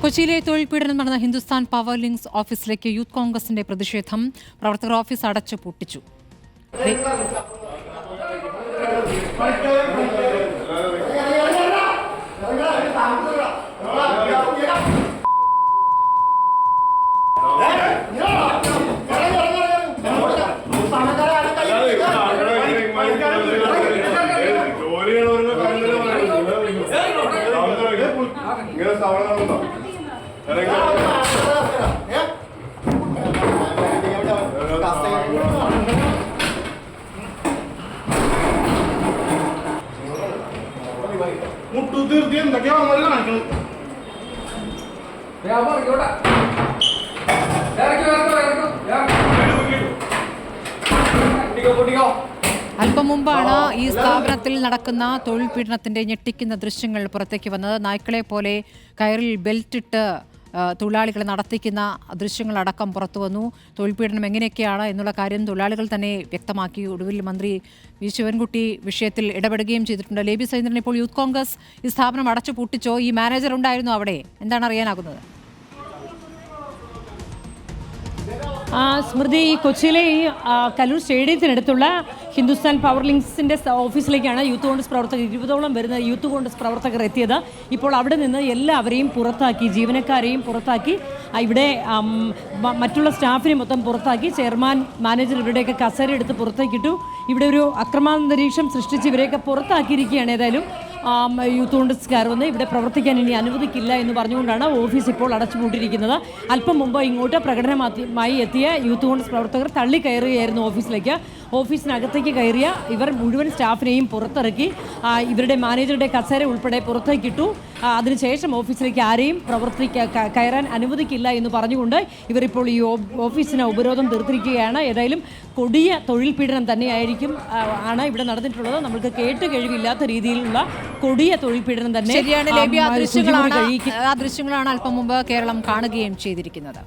കൊച്ചിയിലെ തൊഴിൽ പീഡനം നടന്ന ഹിന്ദുസ്ഥാൻ പവർ ലിങ്ക്സ് ഓഫീസിലേക്ക് യൂത്ത് കോൺഗ്രസിന്റെ പ്രതിഷേധം പ്രവർത്തകർ ഓഫീസ് അടച്ചു പൂട്ടിച്ചു. ഇങ്ങനെ ഇറങ്ങി അല്പം മുമ്പാണ് ഈ സ്ഥാപനത്തിൽ നടക്കുന്ന തൊഴിൽ പീഡനത്തിന്റെ ഞെട്ടിക്കുന്ന ദൃശ്യങ്ങൾ പുറത്തേക്ക് വന്നത്. നായ്ക്കളെ പോലെ കയറിൽ ബെൽറ്റിട്ട് തൊഴിലാളികളെ നടത്തിക്കുന്ന ദൃശ്യങ്ങളടക്കം പുറത്തു വന്നു. തൊഴിൽ പീഡനം എങ്ങനെയൊക്കെയാണ് എന്നുള്ള കാര്യം തൊഴിലാളികൾ തന്നെ വ്യക്തമാക്കി. ഒടുവിൽ മന്ത്രി വി. ശിവൻകുട്ടി വിഷയത്തിൽ ഇടപെടുകയും ചെയ്തിട്ടുണ്ട്. ലേബി സൈന്ദ്രൻ ഇപ്പോൾ യൂത്ത് കോൺഗ്രസ് ഈ സ്ഥാപനം അടച്ചു പൂട്ടിച്ചോ ഈ മാനേജർ ഉണ്ടായിരുന്നു അവിടെ? എന്താണ് അറിയാനാകുന്നത്? സ്മൃതി കൊച്ചിയിലെ ഈ കലൂർ സ്റ്റേഡിയത്തിനടുത്തുള്ള ഹിന്ദുസ്ഥാൻ പവർ ലിങ്ക്സിന്റെ ഓഫീസിലേക്കാണ് യൂത്ത് കോൺഗ്രസ് പ്രവർത്തകർ ഇരുപതോളം വരുന്ന യൂത്ത് കോൺഗ്രസ് പ്രവർത്തകർ എത്തിയത്. ഇപ്പോൾ അവിടെ നിന്ന് എല്ലാവരെയും പുറത്താക്കി ജീവനക്കാരെയും പുറത്താക്കി ഇവിടെ മറ്റുള്ള സ്റ്റാഫിനെ മൊത്തം പുറത്താക്കി ചെയർമാൻ മാനേജർ ഇവരുടെയൊക്കെ കസേര എടുത്ത് പുറത്തേക്കിട്ടു. ഇവിടെ ഒരു അക്രമാന്തരീക്ഷം സൃഷ്ടിച്ച് ഇവരെയൊക്കെ പുറത്താക്കിയിരിക്കുകയാണ് ഏതായാലും. യൂത്ത് കോൺഗ്രസ്സുകാർ വന്ന് ഇവിടെ പ്രവർത്തിക്കാൻ ഇനി അനുവദിക്കില്ല എന്ന് പറഞ്ഞുകൊണ്ടാണ് ഓഫീസ് ഇപ്പോൾ അടച്ചുപൂട്ടിയിരിക്കുന്നത്. അല്പം മുമ്പ് ഇങ്ങോട്ട് പ്രകടനമായി എത്തിയ യൂത്ത് കോൺഗ്രസ് പ്രവർത്തകർ തള്ളി കയറുകയായിരുന്നു ഓഫീസിലേക്ക് ഓഫീസിനകത്തേക്ക് കയറിയ ഇവർ മുഴുവൻ സ്റ്റാഫിനെയും പുറത്തിറക്കി. ഇവരുടെ മാനേജറുടെ കസേര ഉൾപ്പെടെ പുറത്തേക്കിട്ടു. അതിനുശേഷം ഓഫീസിലേക്ക് ആരെയും പ്രവർത്തിക്ക കയറാൻ അനുവദിക്കില്ല എന്ന് പറഞ്ഞുകൊണ്ട് ഇവർ ഇപ്പോൾ ഈ ഓഫീസിനെ ഉപരോധം തീർത്തിരിക്കുകയാണ്. ഏതായാലും കൊടിയ തൊഴിൽ പീഡനം തന്നെയായിരിക്കും ആണ് ഇവിടെ നടന്നിട്ടുള്ളത്. നമ്മൾക്ക് കേട്ട് കഴിവില്ലാത്ത രീതിയിലുള്ള കൊടിയ തൊഴിൽ പീഡനം തന്നെ ശരിയാണ് ആ ദൃശ്യങ്ങളാണ് അല്പം മുമ്പ് കേരളം കാണുകയും ചെയ്തിരിക്കുന്നത്.